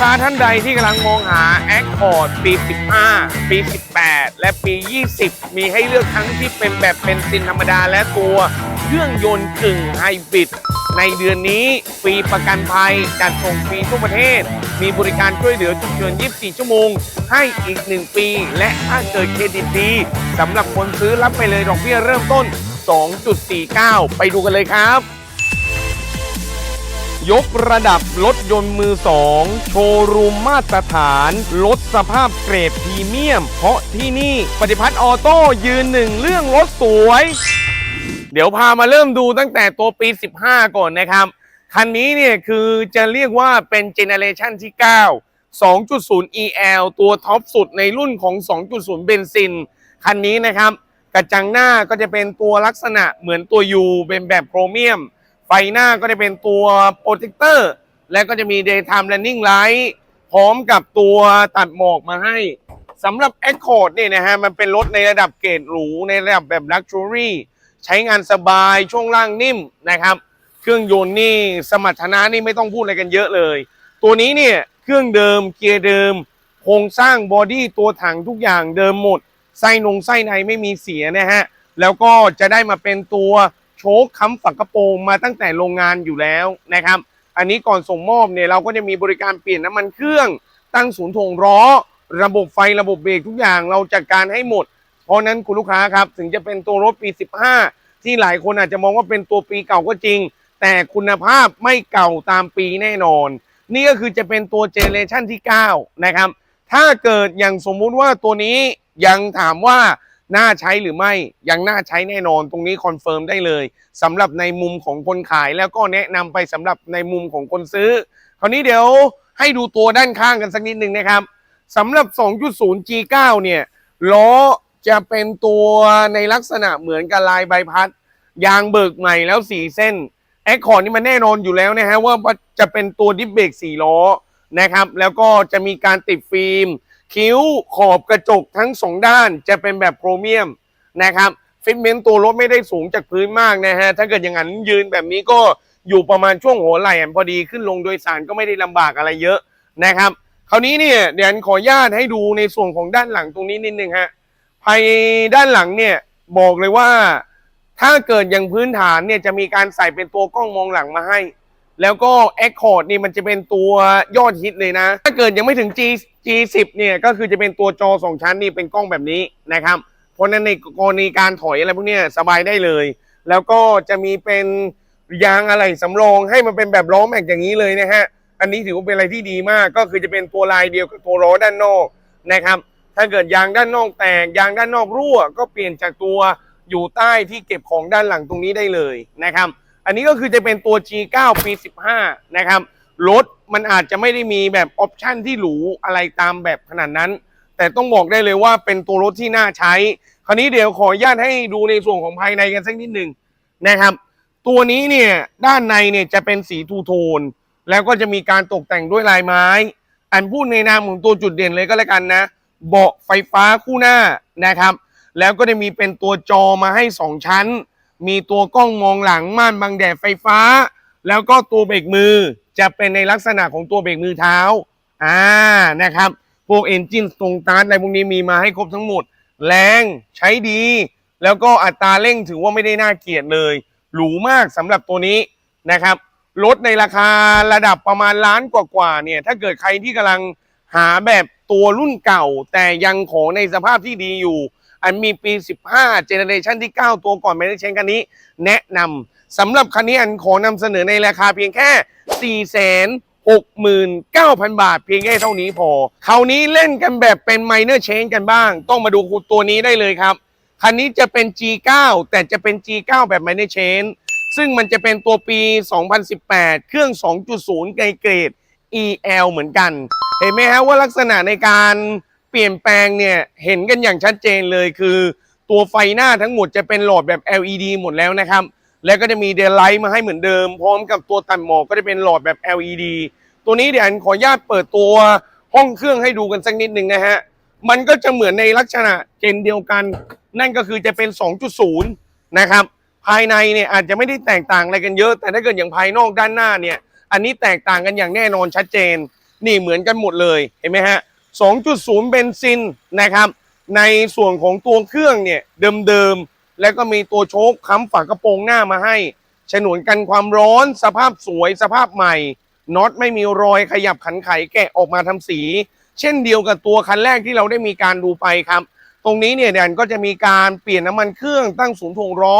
ค้าท่านใดที่กำลังมองหา Accord ปี 15 ปี 18 และปี 20 มีให้เลือกทั้งที่เป็นแบบเบนซินธรรมดาและตัวเครื่องยนต์กึ่งไฮบริดในเดือนนี้ฟรีประกันภัยจัดส่งฟรีทั่วประเทศ มีบริการช่วยเหลือฉุกเฉิน 24 ชั่วโมง ให้อีก 1 ปี และถ้าเกิดเครดิตดีสำหรับคนซื้อรับไปเลยดอกเบี้ยเริ่มต้น 2.49 ไปดูกันเลยครับ ยกระดับรถยนต์มือสองโชว์รูมมาตรฐานลดสภาพเกรดพรีเมียม เพราะที่นี่ปฏิพัฒน์ออโต้ยืนหนึ่งเรื่องรถสวย เดี๋ยวพามาเริ่มดูตั้งแต่ตัวปี 15 ก่อนนะครับ คันนี้เนี่ยคือจะเรียกว่าเป็นเจเนเรชันที่ 9 2.0 EL ตัวท็อปสุดในรุ่นของ 2.0 เบนซิน คันนี้นะครับ กระจังหน้าก็จะเป็นตัวลักษณะเหมือนตัว U เป็นแบบโครเมียม ไฟหน้าก็จะเป็นตัวโปรเจคเตอร์ และก็จะมี daytime running light พร้อมกับตัวตัดหมอกมาให้สำหรับ Accord เนี่ยนะฮะ มันเป็นรถในระดับเกรดหรู ในระดับแบบ Luxury ใช้งานสบายช่วงล่างนิ่มนะครับ เครื่องยนต์นี่สมรรถนะนี่ไม่ต้องพูดอะไรกันเยอะเลย ตัวนี้เนี่ย เครื่องเดิมเกียร์เดิม โครงสร้างบอดี้ตัวถังทุกอย่างเดิมหมด ไส้นงไส้ในไม่มีเสียนะฮะ แล้วก็จะได้มาเป็นตัว โชคค้ำฝักกระโปรงมาตั้งแต่โรงงานอยู่แล้วนะครับ อันนี้ก่อนส่งมอบเนี่ยเราก็จะมีบริการเปลี่ยนน้ำมันเครื่อง ตั้งศูนย์ถ่วงล้อ ระบบไฟระบบเบรกทุกอย่างเราจัดการให้หมด เพราะฉะนั้นคุณลูกค้าครับถึงจะเป็นตัวรถปี 15 ที่หลายคนอาจจะมองว่าเป็นตัวปีเก่าก็จริง แต่คุณภาพไม่เก่าตามปีแน่นอน นี่ก็คือจะเป็นตัวเจเนเรชันที่ 9 นะครับ ถ้าเกิดอย่างสมมุติว่าตัวนี้ยังถามว่า น่าใช้หรือไม่ยังน่าใช้แน่นอนตรงนี้คอนเฟิร์มได้เลยสำหรับในมุมของคนขายแล้วก็แนะนำไปสำหรับในมุมของคนซื้อ คราวนี้เดี๋ยวให้ดูตัวด้านข้างกันสักนิดหนึ่งนะครับสำหรับ 2.0 G9 เนี่ยล้อจะเป็นตัวในลักษณะเหมือนกับลายใบพัด ยางเบิกใหม่แล้ว4เส้นแอคคอร์ดนี่มันแน่นอนอยู่แล้วนะฮะว่าจะเป็นตัวดิฟเบรก4ล้อนะครับ แล้วก็จะมีการติดฟิล์ม คิ้วขอบกระจกทั้งสองด้านจะเป็นแบบโครเมียมนะครับฟิตเมนต์ตัวรถไม่ได้สูงจากพื้นมากนะฮะถ้าเกิดอย่างนั้นยืนแบบนี้ก็อยู่ประมาณช่วงหัวไหล่พอดีขึ้นลงโดยสารก็ไม่ได้ลำบากอะไรเยอะนะครับคราวนี้เนี่ยเดี๋ยวอันขออนุญาตให้ดูในส่วนของด้านหลังตรงนี้นิดนึงฮะภายด้านหลังเนี่ยบอกเลยว่า ถ้าเกิดอย่างพื้นฐานเนี่ยจะมีการใส่เป็นตัวกล้องมองหลังมาให้ แล้วก็ Accord นี่มันจะเป็นตัวยอดฮิตเลยนะ ถ้าเกิดยังไม่ถึง G G10 เนี่ยก็คือจะเป็นตัวจอสองชั้นนี่เป็นกล้องแบบนี้นะครับ เพราะนั้นในกรณีการถอยอะไรพวกนี้สบายได้เลย แล้วก็จะมีเป็นยางอะไรสำรองให้มันเป็นแบบล้อแม็กอย่างนี้เลยนะฮะ อันนี้ถือว่าเป็นอะไรที่ดีมาก ก็คือจะเป็นตัวลายเดียวกับตัวล้อด้านนอกนะครับ ถ้าเกิดยางด้านนอกแตกยางด้านนอกรั่ว ก็เปลี่ยนจากตัวอยู่ใต้ที่เก็บของด้านหลังตรงนี้ได้เลยนะครับ อันนี้ก็คือจะเป็นตัว G9 ปี 15 นะครับ รถมันอาจจะไม่ได้มีแบบออปชันที่หรูอะไรตามแบบขนาดนั้น แต่ต้องบอกได้เลยว่าเป็นตัวรถที่น่าใช้ คราวนี้เดี๋ยวขออนุญาตให้ดูในส่วนของภายในกันสักนิดหนึ่งนะครับ ตัวนี้เนี่ยด้านในเนี่ยจะเป็นสีทูโทน แล้วก็จะมีการตกแต่งด้วยลายไม้ อันพูดในนามของตัวจุดเด่นเลยก็แล้วกันนะ เบาะไฟฟ้าคู่หน้านะครับ แล้วก็จะมีเป็นตัวจอมาให้ 2 ชั้น มีตัวกล้องมองหลังม่านบังแดดไฟฟ้า แล้วก็ตัวเบรกมือจะเป็นในลักษณะของตัวเบรกมือเท้าอ่านะครับพวกเอนจินตรงตาร์ทอะไรพวกนี้มีมาให้ครบทั้งหมด แรงใช้ดี แล้วก็อัตราเร่งถือว่าไม่ได้น่าเกลียดเลยหรูมากสำหรับตัวนี้นะครับรถในราคาระดับประมาณล้านกว่าๆเนี่ยถ้าเกิดใครที่กำลังหาแบบตัวรุ่นเก่า แต่ยังของในสภาพที่ดีอยู่ อันมีปี 15 เจเนเรชันที่ 9 ตัวก่อนไม่ได้เชนคันนี้ แนะนำสำหรับคันนี้อันขอนำเสนอในราคาเพียงแค่469,000 บาทเพียงแค่เท่านี้พอ คราวนี้เล่นกันแบบเป็น minor change กันบ้าง ต้องมาดูตัวนี้ได้เลยครับ คันนี้จะเป็น G9 แต่จะเป็น G9 แบบ minor change ซึ่งมันจะเป็นตัวปี 2018 เครื่อง 2.0 ไกเกรด EL เหมือนกัน เห็นไหมฮะว่าลักษณะในการ เปลี่ยนแปลงเนี่ยเห็นกันอย่างชัดเจนเลยคือ ตัวไฟหน้าทั้งหมดจะเป็นหลอดแบบ LED หมดแล้วนะครับ แล้วก็จะมีเดลไลท์มาให้เหมือนเดิม พร้อมกับตัวตัดหมอกก็จะเป็นหลอดแบบ LED ตัวนี้เดี๋ยวอันขออนุญาตเปิดตัวห้องเครื่องให้ดูกันสักนิดหนึ่งนะฮะมันก็จะเหมือนในลักษณะเจนเดียวกัน นั่นก็คือจะเป็น 2.0 นะครับ ภายในเนี่ยอาจจะไม่ได้แตกต่างอะไรกันเยอะ แต่ถ้าเกิดอย่างภายนอกด้านหน้าเนี่ย อันนี้แตกต่างกันอย่างแน่นอนชัดเจน นี่เหมือนกันหมดเลย เห็นไหมฮะ 2.0 เบนซินนะครับ ในส่วนของตัวเครื่องเนี่ยเดิมๆ แล้วก็มีตัวโชคค้ำฝากระโปรงหน้ามาให้ ฉนวนกันความร้อน สภาพสวย สภาพใหม่ น็อตไม่มีรอยขยับขันไขแกะออกมาทำสี เช่นเดียวกับตัวคันแรกที่เราได้มีการดูไปครับ ตรงนี้เนี่ยแดนก็จะมีการเปลี่ยนน้ำมันเครื่องตั้งศูนย์ถ่วงล้อ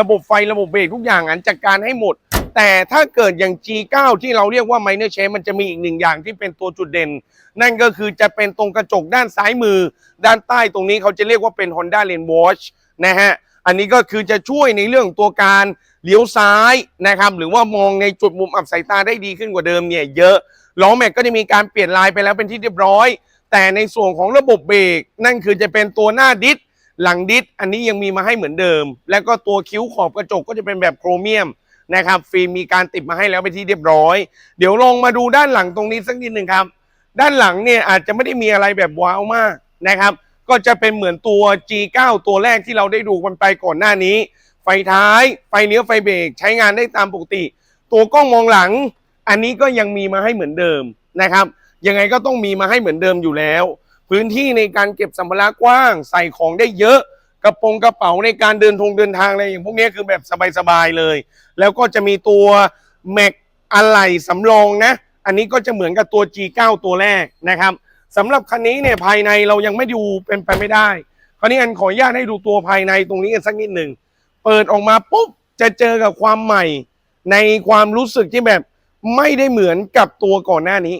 ระบบไฟระบบเบรกทุกอย่างอันจัดการให้หมด แต่ถ้าเกิดอย่าง G9 ที่เราเรียกว่า minor change มันจะมีอีกหนึ่งอย่างที่เป็นตัวจุดเด่น นั่นก็คือจะเป็นตรงกระจกด้านซ้ายมือ ด้านใต้ตรงนี้เขาจะเรียกว่าเป็น Honda Lane Watch นะฮะอันนี้ก็คือจะช่วยในเรื่องตัวการเลี้ยวซ้ายนะครับ หรือว่ามองในจุดมุมอับสายตาได้ดีขึ้นกว่าเดิมเนี่ยเยอะล้อแม็กก็จะมีการเปลี่ยนลายไปแล้วเป็นที่เรียบร้อย แต่ในส่วนของระบบเบรกนั่นคือจะเป็นตัวหน้าดิสหลังดิสอันนี้ยังมีมาให้เหมือนเดิม แล้วก็ตัวคิ้วขอบกระจกก็จะเป็นแบบโครเมียม นะครับฟิล์มมีการติดมาให้แล้วเป็นที่เรียบร้อย เดี๋ยวลองมาดูด้านหลังตรงนี้สักนิดหนึ่งครับ ด้านหลังเนี่ยอาจจะไม่ได้มีอะไรแบบว้าวมากนะครับ ก็จะเป็นเหมือนตัว G9 ตัวแรกที่เราได้ดูกันไปก่อนหน้านี้ ไฟท้าย ไฟเลี้ยวไฟเบรกใช้งานได้ตามปกติ ตัวกล้องมองหลัง อันนี้ก็ยังมีมาให้เหมือนเดิมนะครับยังไงก็ต้องมีมาให้เหมือนเดิมอยู่แล้ว พื้นที่ในการเก็บสัมภาระกว้างใส่ของได้เยอะ กระโปรงกระเป๋าในการเดินทงเดินทางอะไรอย่างพวกนี้คือแบบสบายๆเลย แล้วก็จะมีตัวแม็กอะไหล่สำรองนะ อันนี้ก็จะเหมือนกับตัว G9 ตัวแรกนะครับสำหรับคันนี้เนี่ยภายในเรายังไม่ดูเป็นไปไม่ได้ คราวนี้อันขออนุญาตให้ดูตัวภายในตรงนี้กันสักนิดหนึ่งเปิดออกมาปุ๊บจะเจอกับความใหม่ ในความรู้สึกที่แบบไม่ได้เหมือนกับตัวก่อนหน้านี้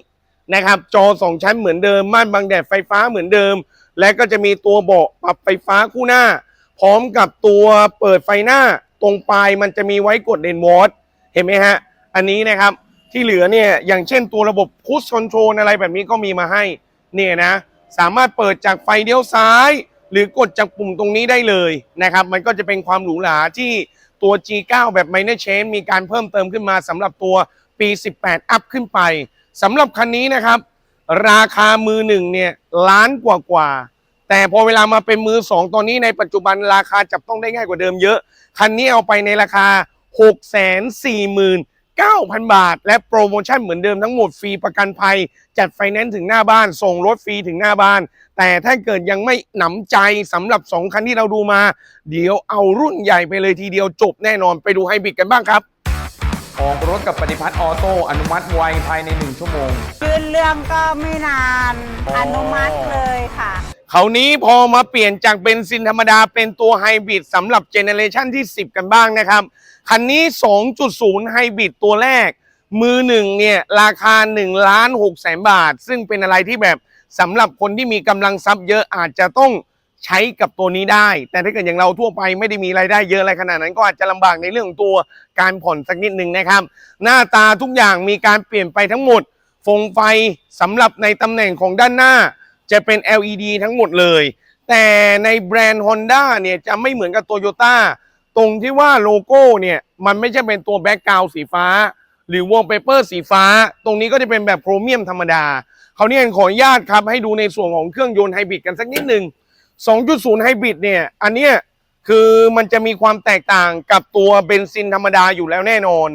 นะครับ จอสองชั้นเหมือนเดิมม่านบังแดดไฟฟ้าเหมือนเดิม และก็จะมีตัวเบาะปรับไฟฟ้าคู่หน้า พร้อมกับตัวเปิดไฟหน้า ตรงปลายมันจะมีไว้กดเดนวอตเห็นไหมฮะ อันนี้นะครับที่เหลือเนี่ยอย่างเช่นตัวระบบพุชคอนโทรลอะไรแบบนี้ก็มีมาให้เนี่ยนะสามารถเปิดจากไฟเลี้ยวซ้าย หรือกดจากปุ่มตรงนี้ได้เลยนะครับ มันก็จะเป็นความหรูหราที่ตัว G9 แบบ Minor Change มีการเพิ่มเติมขึ้นมาสำหรับตัวปี 18 อัพขึ้นไปสำหรับคันนี้นะครับ ราคามือหนึ่งเนี่ยล้านกว่ากว่าแต่พอเวลามาเป็นมือสองตอนนี้ในปัจจุบันราคาจับต้องได้ง่ายกว่าเดิมเยอะ คันนี้เอาไปในราคา 6 4 9 0 0 0 บาท และโปรโมชั่นเหมือนเดิมทั้งหมดฟรีประกันภัย จัดไฟแนนซ์ถึงหน้าบ้าน ส่งรถฟรีถึงหน้าบ้าน แต่ถ้าเกิดยังไม่หนำใจสำหรับ 2 คันที่เราดูมา เดี๋ยวเอารุ่นใหญ่ไปเลยทีเดียวจบแน่นอนไปดูไฮบริดกันบ้างครับ ออกรถกับปฏิพัฒน์ออโต้อนุมัติไวภายใน 1 ชั่วโมง ยื่นเรื่องก็ไม่นานอ๋ออ อนุมัติเลยค่ะคราวนี้พอมาเปลี่ยนจากเบนซินธรรมดาเป็นตัวไฮบริดสำหรับเจเนเรชันที่ 10 กันบ้างนะครับ คันนี้ 2.0 ไฮบริดตัวแรก มือหนึ่งเนี่ยราคา1ล้าน6แสนบาท ซึ่งเป็นอะไรที่แบบสำหรับคนที่มีกำลังทรัพย์เยอะอาจจะต้อง ใช้กับตัวนี้ได้ แต่ถ้าเกิดอย่างเราทั่วไปไม่ได้มีรายได้เยอะอะไรขนาดนั้น ก็อาจจะลำบากในเรื่องของตัวการผ่อนสักนิดหนึ่งนะครับ หน้าตาทุกอย่างมีการเปลี่ยนไปทั้งหมดฟงไฟสำหรับในตำแหน่งของด้านหน้า จะเป็น LED ทั้งหมดเลย แต่ในแบรนด์ Honda เนี่ยจะไม่เหมือนกับ Toyota ตรงที่ว่าโลโก้เนี่ยมันไม่ใช่เป็นตัวแบ็กกราวสีฟ้า หรือวอลเปเปอร์สีฟ้า ตรงนี้ก็จะเป็นแบบโครเมียมธรรมดาเขาเนี่ยขออนุญาตครับให้ดูในส่วนของเครื่องยนต์ไฮบริดกันสักนิดหนึ่ง 2.0 ไฮบริดเนี่ย อันเนี้ยคือมันจะมีความแตกต่างกับตัวเบนซินธรรมดาอยู่แล้วแน่นอน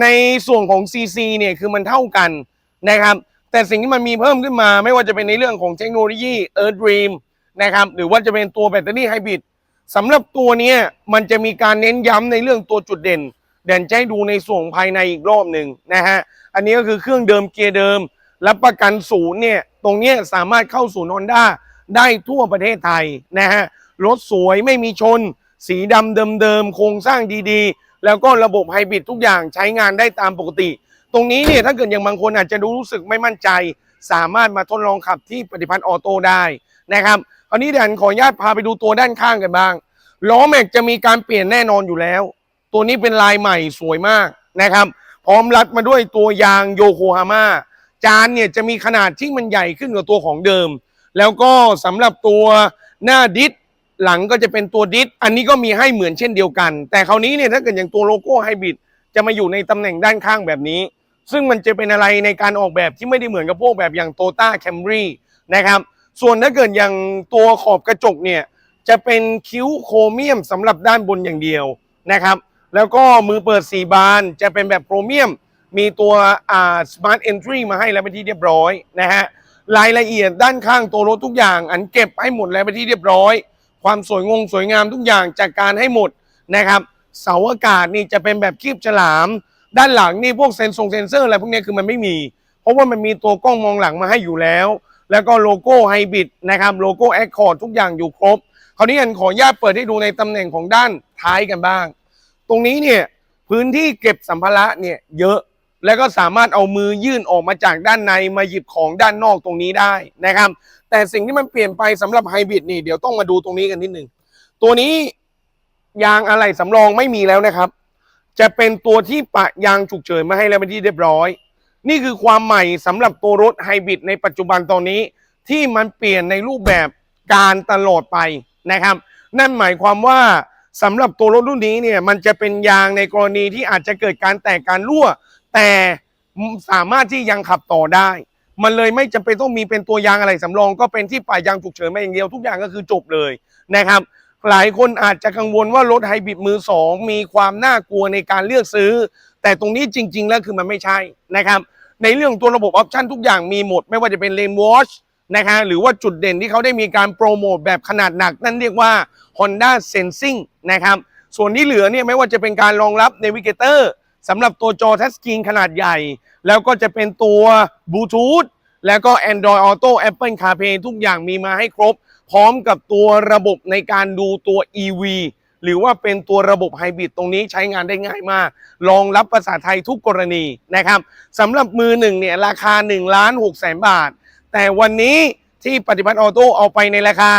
ในส่วนของ CC เนี่ย คือมันเท่ากันนะครับ แต่สิ่งที่มันมีเพิ่มขึ้นมา ไม่ว่าจะเป็นในเรื่องของเทคโนโลยี Earth Dream นะครับ หรือว่าจะเป็นตัวแบตเตอรี่ไฮบริดสำหรับตัวนี้มันจะมีการเน้นย้ำในเรื่องตัวจุดเด่นเด่นจะให้ดูในส่วนภายในอีกรอบหนึ่งนะฮะ อันนี้ก็คือเครื่องเดิมเกียร์เดิม รับประกันศูนย์เนี่ย ตรงนี้สามารถเข้าศูนย์ฮอนด้า ได้ทั่วประเทศไทยนะฮะรถสวยไม่มีชน สีดำเดิมๆโครงสร้างดีๆ แล้วก็ระบบไฮบริดทุกอย่างใช้งานได้ตามปกติ ตรงนี้เนี่ยถ้าเกิดอย่างบางคนอาจจะดูรู้สึกไม่มั่นใจ สามารถมาทดลองขับที่ปฏิพัฒน์ออโต้ได้นะครับคราวนี้เดี๋ยวขออนุญาตพาไปดูตัวด้านข้างกันบ้างล้อแม็กจะมีการเปลี่ยนแน่นอนอยู่แล้ว ตัวนี้เป็นลายใหม่สวยมากนะครับพร้อมรัดมาด้วยตัวยางโยโกฮาม่าจานเนี่ยจะมีขนาดที่มันใหญ่ขึ้นกว่าตัวของเดิม แล้วก็สำหรับตัวหน้าดิสหลังก็จะเป็นตัวดิสอันนี้ก็มีให้เหมือนเช่นเดียวกัน แต่คราวนี้เนี่ยถ้าเกิดอย่างตัวโลโก้ไฮบริดจะมาอยู่ในตำแหน่งด้านข้างแบบนี้ ซึ่งมันจะเป็นอะไรในการออกแบบที่ไม่ได้เหมือนกับพวกแบบอย่างโตต้าแคมรี่นะครับ ส่วนถ้าเกิดอย่างตัวขอบกระจกเนี่ยจะเป็นคิ้วโครเมียมสำหรับด้านบนอย่างเดียวนะครับ แล้วก็มือเปิด 4 บานจะเป็นแบบโครเมียม มีตัวอ่า smart entry มาให้แล้วเป็นที่เรียบร้อยนะฮะ รายละเอียดด้านข้างตัวรถทุกอย่าง อันเก็บให้หมดแล้วเป็นที่เรียบร้อย ความสวยงงสวยงามทุกอย่างจัดการให้หมดนะครับ เสาอากาศนี่จะเป็นแบบคีบฉลาม ด้านหลังนี่พวกเซนซงเซนเซอร์อะไรพวกนี้คือมันไม่มี เพราะว่ามันมีตัวกล้องมองหลังมาให้อยู่แล้ว แล้วก็โลโก้ไฮบริดนะครับโลโก้แอคคอร์ดทุกอย่างอยู่ครบ คราวนี้อันขออนุญาตเปิดให้ดูในตำแหน่งของด้านท้ายกันบ้าง ตรงนี้เนี่ยพื้นที่เก็บสัมภาระเนี่ยเยอะ แล้วก็สามารถเอามือยื่นออกมาจากด้านในมาหยิบของด้านนอกตรงนี้ได้นะครับ แต่สิ่งที่มันเปลี่ยนไปสำหรับไฮบริดนี่เดี๋ยวต้องมาดูตรงนี้กันนิดหนึ่งตัวนี้ยางอะไหล่สำรองไม่มีแล้วนะครับ จะเป็นตัวที่ปะยางฉุกเฉินมาให้แล้วเป็นที่เรียบร้อย นี่คือความใหม่สำหรับตัวรถไฮบริดในปัจจุบันตอนนี้ที่มันเปลี่ยนในรูปแบบการตลอดไปนะครับ นั่นหมายความว่าสำหรับตัวรถรุ่นนี้เนี่ยมันจะเป็นยางในกรณีที่อาจจะเกิดการแตกการรั่ว แต่สามารถที่ยังขับต่อได้ มันเลยไม่จำเป็นต้องมีเป็นตัวยางอะไรสำรอง ก็เป็นที่ป่ายางฉุกเฉินมาอย่างเดียวทุกอย่างก็คือจบเลยนะครับ หลายคนอาจจะกังวลว่ารถไฮบริดมือสองมีความน่ากลัวในการเลือกซื้อ แต่ตรงนี้จริง ๆ แล้วคือมันไม่ใช่นะครับ ในเรื่องตัวระบบออปชันทุกอย่างมีหมด ไม่ว่าจะเป็นเลนวอชนะคะหรือว่าจุดเด่นที่เขาได้มีการโปรโมทแบบขนาดหนัก นั่นเรียกว่า Honda Sensing นะครับส่วนที่เหลือเนี่ยไม่ว่าจะเป็นการรองรับ Navigator สำหรับตัวจอทัชสกรีนขนาดใหญ่ แล้วก็จะเป็นตัวบลูทูธแล้วก็ Android Auto Apple CarPlay ทุกอย่างมีมาให้ครบ พร้อมกับตัวระบบในการดูตัว EV หรือว่าเป็นตัวระบบไฮบริดตรงนี้ใช้งานได้ง่ายมากรองรับภาษาไทยทุกกรณีนะครับสำหรับมือหนึ่งเนี่ยราคา1ล้าน6แสนบาท แต่วันนี้ที่ปฏิพัฒน์ออโต้เอาไปในราคา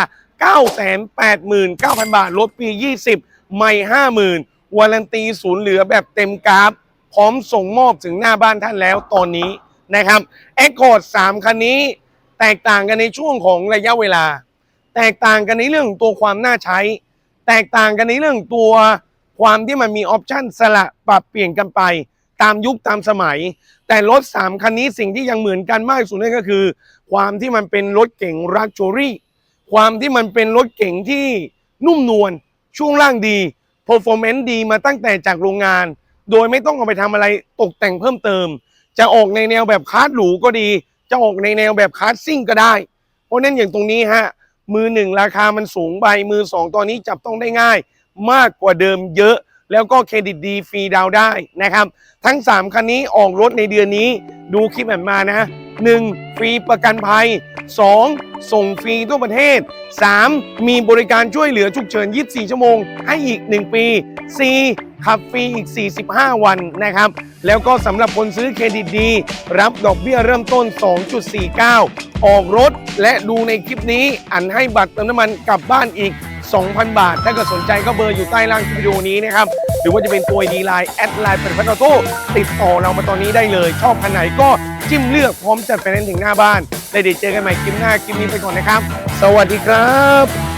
989,000 บาทลดปี 20 ไม่ 50,000 วารันตีศูนย์เหลือแบบเต็มกราฟ พร้อมส่งมอบถึงหน้าบ้านท่านแล้วตอนนี้นะครับ a c c o r d 3คันนี้ แตกต่างกันในช่วงของระยะเวลา แตกต่างกันในเรื่องตัวความน่าใช้ แตกต่างกันในเรื่องตัวความที่มันมีออปชันสละปรับเปลี่ยนกันไป ตามยุคตามสมัย แต่รถ3คันนี้สิ่งที่ยังเหมือนกันมากที่สุดนั่นก็คือ ความที่มันเป็นรถเก๋งรักโจรี่ ความที่มันเป็นรถเก๋งที่นุ่มนวลช่วงล่างดี performance ดีมาตั้งแต่จากโรงงาน โดยไม่ต้องเอาไปทำอะไรตกแต่งเพิ่มเติม จะออกในแนวแบบคาร์ดหรูก็ดี จะออกในแนวแบบคาร์ดซิ่งก็ได้ เพราะนั้นอย่างตรงนี้ฮะมือหนึ่งราคามันสูงไปมือสองตอนนี้จับต้องได้ง่าย มากกว่าเดิมเยอะ แล้วก็เครดิตดีฟรีดาวได้นะครับ ทั้ง 3 คันนี้ออกรถในเดือนนี้ดูคลิปแบบมานะ 1. ฟรีประกันภัย 2. ส่งฟรีทั่วประเทศ 3. มีบริการช่วยเหลือฉุกเฉิน 24 ชั่วโมง ให้อีก 1 ปี 4. ขับฟรีอีก 45 วันนะครับ แล้วก็สำหรับคนซื้อเครดิตดี รับดอกเบี้ยเริ่มต้น 2.49 ออกรถและดูในคลิปนี้อันให้บัตรเติมน้ำมันกลับบ้านอีก 2,000 บาท ถ้าเกิดสนใจก็เบอร์อยู่ใต้ล่างวิดีโอนี้นะครับ รือว่าจะเป็นตัวดีไลน์แอดไลน์เป็นพัตโต้ติดต่อเรามาตอนนี้ได้เลย ชอบคันไหนก็จิ้มเลือกพร้อมจัดไฟแนนซ์ถึงหน้าบ้านได้เดี๋ยวเจอกันใหม่คลิปหน้าคลิปนี้ไปก่อนนะครับ สวัสดีครับ